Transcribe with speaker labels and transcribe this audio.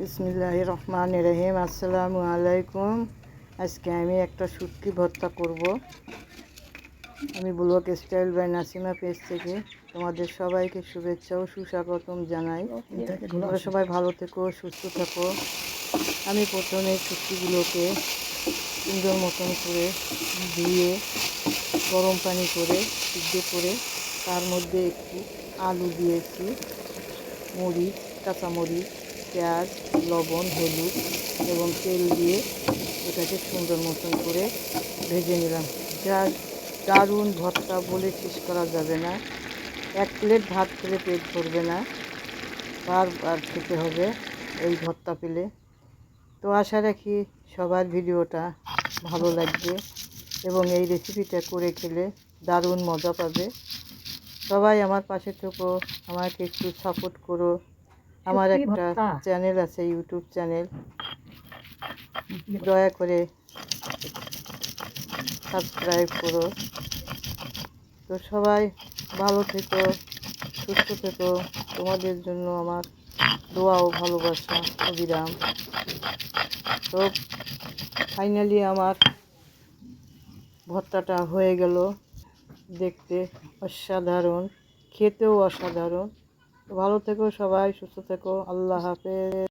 Speaker 1: বিসমিল্লাহ রহমান রহিম আসসালামু আলাইকুম। আজকে আমি একটা শুটকি ভর্তা করব। আমি blog style by Nasima page থেকে। তোমাদের সবাইকে শুভেচ্ছা ও সুস্বাগতম জানাই। তোমরা সবাই ভালো থেকো, সুস্থ থাকো। আমি প্রথমে শুটকিগুলোকে সুন্দর মতন করে ধুয়ে, গরম পানি করে, সিদ্ধ করে, তার মধ্যে একটু আলু দিয়েছি, মরিচ, কাঁচামরিচ পেঁয়াজ, লবণ, হলুদ এবং তেল দিয়ে এটাকে সুন্দর মতন করে ভেজে নিলাম। যা দারুণ ভর্তা বলে শেষ করা যাবে না। এক প্লেট ভাত খেলে পেট ভরবে না। বারবার খেতে হবে এই ভর্তা পেলে। তো আশা রাখি সবার ভিডিওটা ভালো লাগবে এবং এই রেসিপিটা করে খেলে দারুণ মজা পাবে। সবাই আমার পাশে থেকো, আমাকে একটু সাপোর্ট করো। আমার একটা চ্যানেল আছে ইউটিউব চ্যানেল। দয়া করে সাবস্ক্রাইব করো। তো সবাই ভালো থেকো সুস্থ থেকো। তোমাদের জন্য আমার দোয়া ও ভালোবাসা অবিরাম। তো ফাইনালি আমার ভর্তাটা হয়ে গেল। দেখতে অসাধারণ খেতেও অসাধারণ। ভালো থেকো সবাই সুস্থ থেকো। আল্লাহ হাফেজ।